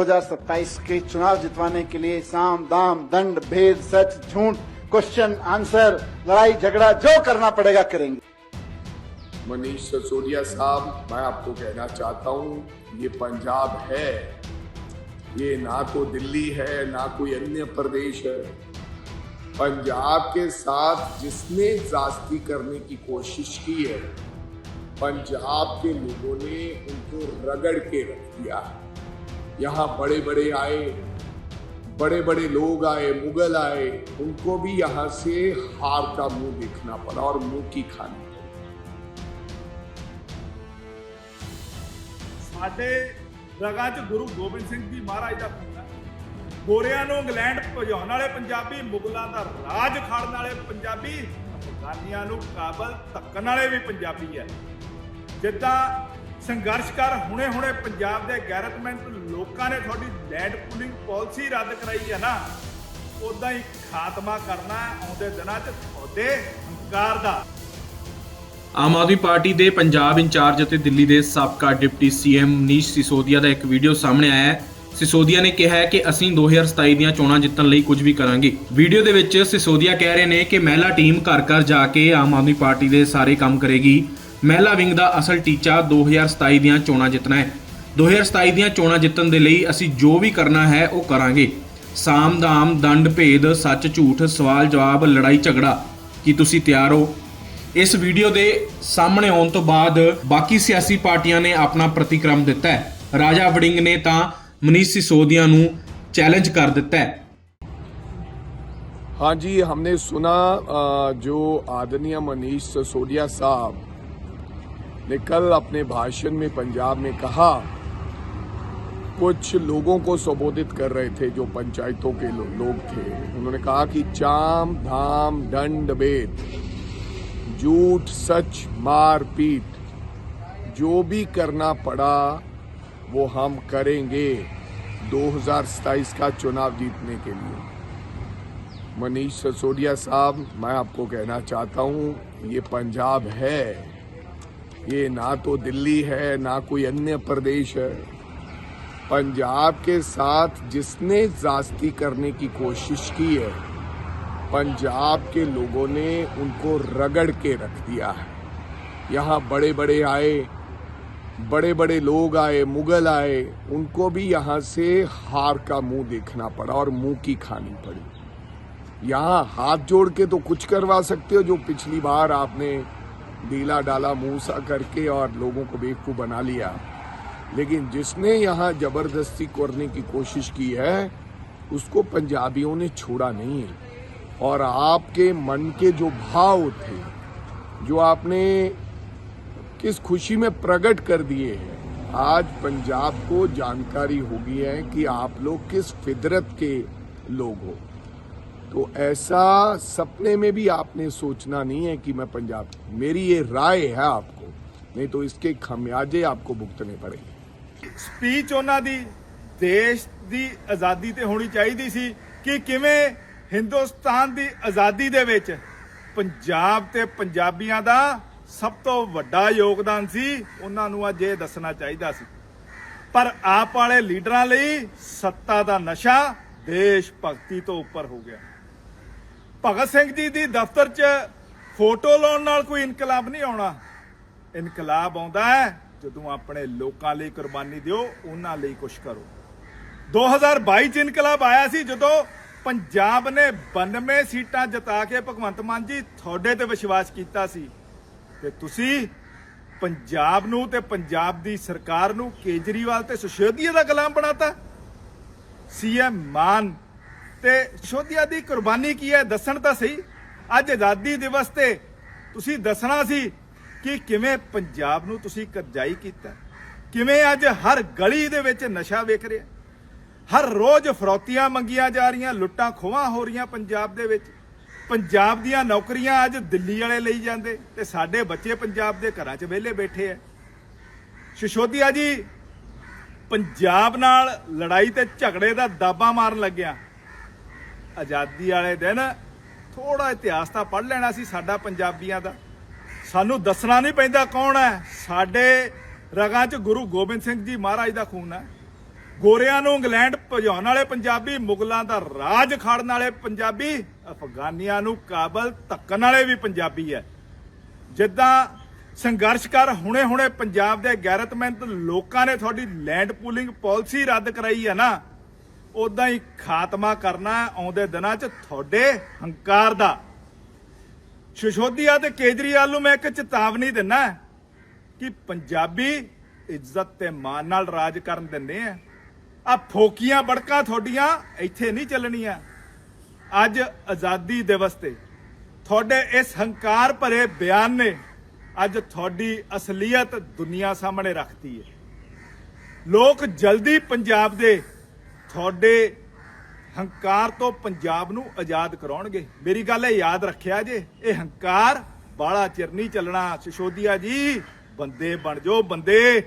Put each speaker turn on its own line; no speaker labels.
2027 के चुनाव जितवाने के लिए साम, दाम, दंड, भेद, सच, झूठ क्वेश्चन आंसर लड़ाई, झगड़ा, जो करना पड़ेगा करेंगे।
मनीष सिसोदिया साहब, मैं आपको कहना चाहता हूँ, ये पंजाब है, ये ना तो दिल्ली है, ना कोई अन्य प्रदेश है। पंजाब के साथ जिसने जास्ती करने की कोशिश की है, पंजाब के लोगों ने उनको रगड़ के रख दिया है। यहाँ बड़े बड़े आए बड़े बड़े लोग आए मुगल आए उनको भी यहाँ से हार का मुंह देखना पड़ा और मुंह की खानी पड़ी
ਸਾਡੇ ਰਗਾਂ 'ਚ ਗੁਰੂ ਗੋਬਿੰਦ ਸਿੰਘ ਜੀ ਮਹਾਰਾਜ ਦਾ ਖੂਨ ਹੈ ਗੋਰਿਆਂ ਨੂੰ ਇੰਗਲੈਂਡ ਭਜਾਉਣ ਵਾਲੇ ਪੰਜਾਬੀ ਮੁਗਲਾਂ ਦਾ ਰਾਜ ਖਾੜਨ ਵਾਲੇ ਪੰਜਾਬੀ ਅਫਗਾਨੀਆਂ ਨੂੰ ਕਾਬਲ ਧੱਕਣ ਵਾਲੇ ਵੀ ਪੰਜਾਬੀ ਹੈ ਜਿੱਦਾਂ ਸੰਘਰਸ਼ ਹੁਣੇ-ਹੁਣੇ ਪੰਜਾਬ ਦੇ ਗੈਰਤਮੰਦ ਲੋਕਾਂ ਨੇ ਤੁਹਾਡੀ ਲੈਂਡ ਪੂਲਿੰਗ ਪਾਲਿਸੀ ਰੱਦ ਕਰਾਈ ਹੈ ਨਾ। ਉਦਾਂ ਹੀ ਖਾਤਮਾ ਕਰਨਾ ਆਉਂਦੇ ਦਿਨਾਂ 'ਚ ਤੁਹਾਡੇ ਹੰਕਾਰ ਦਾ।
ਆਮ ਆਦਮੀ ਪਾਰਟੀ ਦੇ ਪੰਜਾਬ ਇੰਚਾਰਜ ਅਤੇ ਦਿੱਲੀ ਦੇ ਸਾਬਕਾ ਡਿਪਟੀ ਸੀਐਮ ਮਨੀਸ਼ ਸਿਸੋਦੀਆ ਦਾ ਇੱਕ ਵੀਡੀਓ ਸਾਹਮਣੇ ਆਇਆ ਹੈ। ਸਿਸੋਦੀਆ ਨੇ ਕਿਹਾ ਹੈ ਕਿ ਅਸੀਂ 2027 ਦੀਆਂ ਚੋਣਾਂ ਜਿੱਤਣ ਲਈ ਕੁਝ ਵੀ ਕਰਾਂਗੇ। ਵੀਡੀਓ ਦੇ ਵਿੱਚ ਸਿਸੋਦੀਆ ਕਹਿ ਰਹੇ ਨੇ ਕਿ ਮਹਿਲਾ ਟੀਮ ਘਰ ਘਰ ਜਾ ਕੇ ਆਮ ਆਦਮੀ ਪਾਰਟੀ ਦੇ ਸਾਰੇ ਕੰਮ ਕਰੇਗੀ। ਮਹਿਲਾ ਵਿੰਗ ਦਾ ਅਸਲ ਟੀਚਾ 2027 ਦੀਆਂ ਚੋਣਾਂ ਜਿੱਤਣਾ ਹੈ 2027 ਦੀਆਂ ਚੋਣਾਂ ਜਿੱਤਣ ਦੇ ਲਈ ਅਸੀਂ ਜੋ ਵੀ ਕਰਨਾ ਹੈ ਉਹ ਕਰਾਂਗੇ ਸਾਮ ਦਾਮ ਦੰਡ ਭੇਦ ਸੱਚ ਝੂਠ ਸਵਾਲ ਜਵਾਬ ਲੜਾਈ ਝਗੜਾ ਕੀ ਤੁਸੀਂ ਤਿਆਰ ਹੋ ਇਸ ਵੀਡੀਓ ਦੇ ਸਾਹਮਣੇ ਆਉਣ ਤੋਂ ਬਾਅਦ ਬਾਕੀ ਸਿਆਸੀ ਪਾਰਟੀਆਂ ਨੇ ਆਪਣਾ ਪ੍ਰਤੀਕਰਮ ਦਿੱਤਾ ਹੈ ਰਾਜਾ ਵੜਿੰਗ ਨੇ ਤਾਂ ਮਨੀਸ਼ ਸਿਸੋਦੀਆ ਨੂੰ ਚੈਲੰਜ ਕਰ ਦਿੱਤਾ ਹੈ
हाँ जी हमने सुना अ, जो आदरणीय मनीष सिसोदिया साहब ने कल अपने भाषण में पंजाब में कहा कुछ लोगों को संबोधित कर रहे थे जो पंचायतों के लो, लोग थे। उन्होंने कहा कि चाम धाम दंड भेद झूठ सच मार पीट जो भी करना पड़ा वो हम करेंगे 2027 का चुनाव जीतने के लिए। मनीष सिसोदिया साहब मैं आपको कहना चाहता हूँ ये पंजाब है। ये ना तो दिल्ली है, ना कोई अन्य प्रदेश है। पंजाब के साथ जिसने जास्ती करने की कोशिश की है, पंजाब के लोगों ने उनको रगड़ के रख दिया है। यहाँ बड़े बड़े आए बड़े बड़े लोग आए, मुगल आए, उनको भी यहाँ से हार का मुँह देखना पड़ा और मुँह की खानी पड़ी। यहाँ हाथ जोड़ के तो कुछ करवा सकते हो जो पिछली बार आपने ढीला डाला मुँह सा करके और लोगों को बेवकूफ़ बना लिया। लेकिन जिसने यहाँ ज़बरदस्ती करने की कोशिश की है, उसको पंजाबियों ने छोड़ा नहीं है। और आपके मन के जो भाव थे, जो आपने किस खुशी में प्रकट कर दिए हैं, आज पंजाब को जानकारी होगी है कि आप लोग किस फितरत के लोग हो। तो ऐसा सपने में भी आपने सोचना नहीं है कि मैं पंजाब मेरी ये राय है आपको नहीं तो इसके खमियाजे आपको भुगतने पड़ेंगे
ਸਪੀਚ ਉਹਨਾਂ ਦੀ ਦੇਸ਼ ਦੀ ਆਜ਼ਾਦੀ ਤੇ ਹੋਣੀ ਚਾਹੀਦੀ ਸੀ ਕਿ ਕਿਵੇਂ ਹਿੰਦੁਸਤਾਨ ਦੀ ਆਜ਼ਾਦੀ ਦੇ ਵਿੱਚ ਪੰਜਾਬ ਤੇ ਪੰਜਾਬੀਆਂ ਦਾ ਸਭ ਤੋਂ ਵੱਡਾ ਯੋਗਦਾਨ ਸੀ ਉਹਨਾਂ ਨੂੰ ਅੱਜ ਇਹ ਦੱਸਣਾ ਚਾਹੀਦਾ ਸੀ ਪਰ ਆਪ ਵਾਲੇ ਲੀਡਰਾਂ ਲਈ ਸੱਤਾ ਦਾ ਨਸ਼ਾ ਦੇਸ਼ ਭਗਤੀ ਤੋਂ ਉੱਪਰ ਹੋ ਗਿਆ ਭਗਤ ਸਿੰਘ ਜੀ ਦੀ ਦਫ਼ਤਰ 'ਚ ਫੋਟੋ ਲਾਉਣ ਨਾਲ ਕੋਈ ਇਨਕਲਾਬ ਨਹੀਂ ਆਉਣਾ। ਇਨਕਲਾਬ ਆਉਂਦਾ ਹੈ, ਜਦੋਂ ਆਪਣੇ ਲੋਕਾਂ ਲਈ ਕੁਰਬਾਨੀ ਦਿਓ, ਉਹਨਾਂ ਲਈ ਕੁਝ ਕਰੋ। 2022 ਚ ਇਨਕਲਾਬ ਆਇਆ ਸੀ, ਜਦੋਂ ਪੰਜਾਬ ਨੇ 92 ਸੀਟਾਂ ਜਿਤਾ ਕੇ ਭਗਵੰਤ ਮਾਨ ਜੀ ਤੁਹਾਡੇ ਤੇ ਵਿਸ਼ਵਾਸ ਕੀਤਾ ਸੀ। ਤੇ ਤੁਸੀਂ ਪੰਜਾਬ ਨੂੰ ਤੇ ਪੰਜਾਬ ਦੀ ਸਰਕਾਰ ਨੂੰ ਕੇਜਰੀਵਾਲ ਤੇ ਸੁਸ਼ੋਦੀਆ ਦਾ ਗੁਲਾਮ ਬਣਾਤਾ। ਸੀਐਮ ਮਾਨ ਤੇ ਸ਼ੋਧਿਆ ਦੀ ਕੁਰਬਾਨੀ ਕੀ ਹੈ? ਦੱਸਣ ਤਾਂ ਸਹੀ। ਅੱਜ ਆਜ਼ਾਦੀ ਦਿਵਸ ਤੇ ਤੁਸੀਂ ਦੱਸਣਾ ਸੀ ਕਿ ਕਿਵੇਂ ਪੰਜਾਬ ਨੂੰ ਤੁਸੀਂ ਕਰਜ਼ਾਈ ਕੀਤਾ। ਕਿਵੇਂ ਅੱਜ ਹਰ ਗਲੀ ਦੇ ਵਿੱਚ ਨਸ਼ਾ ਵੇਖ ਰਿਹਾ। ਹਰ ਰੋਜ਼ ਫਰੌਤੀਆਂ ਮੰਗੀਆਂ ਜਾ ਰਹੀਆਂ, ਲੁੱਟਾਂ ਖੋਹਾਂ ਹੋ ਰਹੀਆਂ ਪੰਜਾਬ ਦੇ ਵਿੱਚ। ਪੰਜਾਬ ਦੀਆਂ ਨੌਕਰੀਆਂ ਅੱਜ ਦਿੱਲੀ ਵਾਲੇ ਲਈ ਜਾਂਦੇ ਤੇ ਸਾਡੇ ਬੱਚੇ ਪੰਜਾਬ ਦੇ ਘਰਾਂ 'ਚ ਵਿਹਲੇ ਬੈਠੇ ਐ ਸ਼ਿਸ਼ੋਦੀਆ ਜੀ, ਪੰਜਾਬ ਨਾਲ ਲੜਾਈ ਤੇ ਝਗੜੇ ਦਾ ਦਾਬਾ ਮਾਰਨ ਲੱਗਿਆ। ਆਜ਼ਾਦੀ ਵਾਲੇ ਦਿਨ ਥੋੜਾ ਇਤਿਹਾਸ ਤਾਂ ਪੜ੍ਹ ਲੈਣਾ ਸੀ ਸਾਡਾ ਪੰਜਾਬੀਆਂ ਦਾ। ਸਾਨੂੰ ਦੱਸਣਾ ਨਹੀਂ ਪੈਂਦਾ ਕੌਣ ਹੈ। ਸਾਡੇ ਰਗਾਂ 'ਚ ਗੁਰੂ ਗੋਬਿੰਦ ਸਿੰਘ ਜੀ ਮਹਾਰਾਜ ਦਾ ਖੂਨ ਹੈ। ਗੋਰਿਆਂ ਨੂੰ ਇੰਗਲੈਂਡ ਭਜਾਉਣ ਵਾਲੇ ਪੰਜਾਬੀ, ਮੁਗਲਾਂ ਦਾ ਰਾਜ ਖਾੜਨ ਵਾਲੇ ਪੰਜਾਬੀ, ਅਫਗਾਨੀਆਂ ਨੂੰ ਕਾਬਲ ਧੱਕਣ ਵਾਲੇ ਵੀ ਪੰਜਾਬੀ ਹੈ। ਜਿੱਦਾਂ ਸੰਘਰਸ਼ ਕਰ ਹੁਣੇ-ਹੁਣੇ ਪੰਜਾਬ ਦੇ ਗੈਰਤਮੰਦ ਲੋਕਾਂ ਨੇ ਤੁਹਾਡੀ ਲੈਂਡ ਪੂਲਿੰਗ ਪਾਲਿਸੀ ਰੱਦ ਕਰਾਈ ਹੈ ਨਾ। ਉਦਾਂ ਹੀ ਖਾਤਮਾ ਕਰਨਾ ਆਉਂਦੇ ਦਿਨਾਂ 'ਚ ਤੁਹਾਡੇ ਹੰਕਾਰ ਦਾ। ਸ਼ਿਸ਼ੋਦੀਆ ਤੇ ਕੇਜਰੀਵਾਲ ਨੂੰ ਮੈਂ ਇੱਕ ਚੇਤਾਵਨੀ ਦਿੰਨਾ ਕਿ ਪੰਜਾਬੀ ਇੱਜ਼ਤ ਤੇ ਮਾਣ ਨਾਲ ਰਾਜ ਕਰਨ ਦਿੰਦੇ ਆ। ਆ ਫੋਕੀਆਂ ਬੜਕਾਂ ਤੁਹਾਡੀਆਂ ਇੱਥੇ ਨਹੀਂ ਚੱਲਣੀਆਂ। ਅੱਜ ਆਜ਼ਾਦੀ ਦਿਵਸ ਤੇ ਤੁਹਾਡੇ ਇਸ ਹੰਕਾਰ ਭਰੇ ਬਿਆਨ ਨੇ ਅੱਜ ਤੁਹਾਡੀ ਅਸਲੀਅਤ ਦੁਨੀਆ ਸਾਹਮਣੇ ਰੱਖਤੀ ਹੈ। ਲੋਕ ਜਲਦੀ ਪੰਜਾਬ ਦੇ ਤੁਹਾਡੇ ਹੰਕਾਰ ਤੋਂ ਪੰਜਾਬ ਨੂੰ ਆਜ਼ਾਦ ਕਰਾਉਣਗੇ। ਮੇਰੀ ਗੱਲ ਇਹ ਯਾਦ ਰੱਖਿਆ ਜੇ, ਇਹ ਹੰਕਾਰ ਬਾਲਾ ਚਿਰ ਨਹੀਂ ਚੱਲਣਾ। ਸਿਸੋਦੀਆ ਜੀ, ਬੰਦੇ ਬਣ ਜਾਓ ਬੰਦੇ।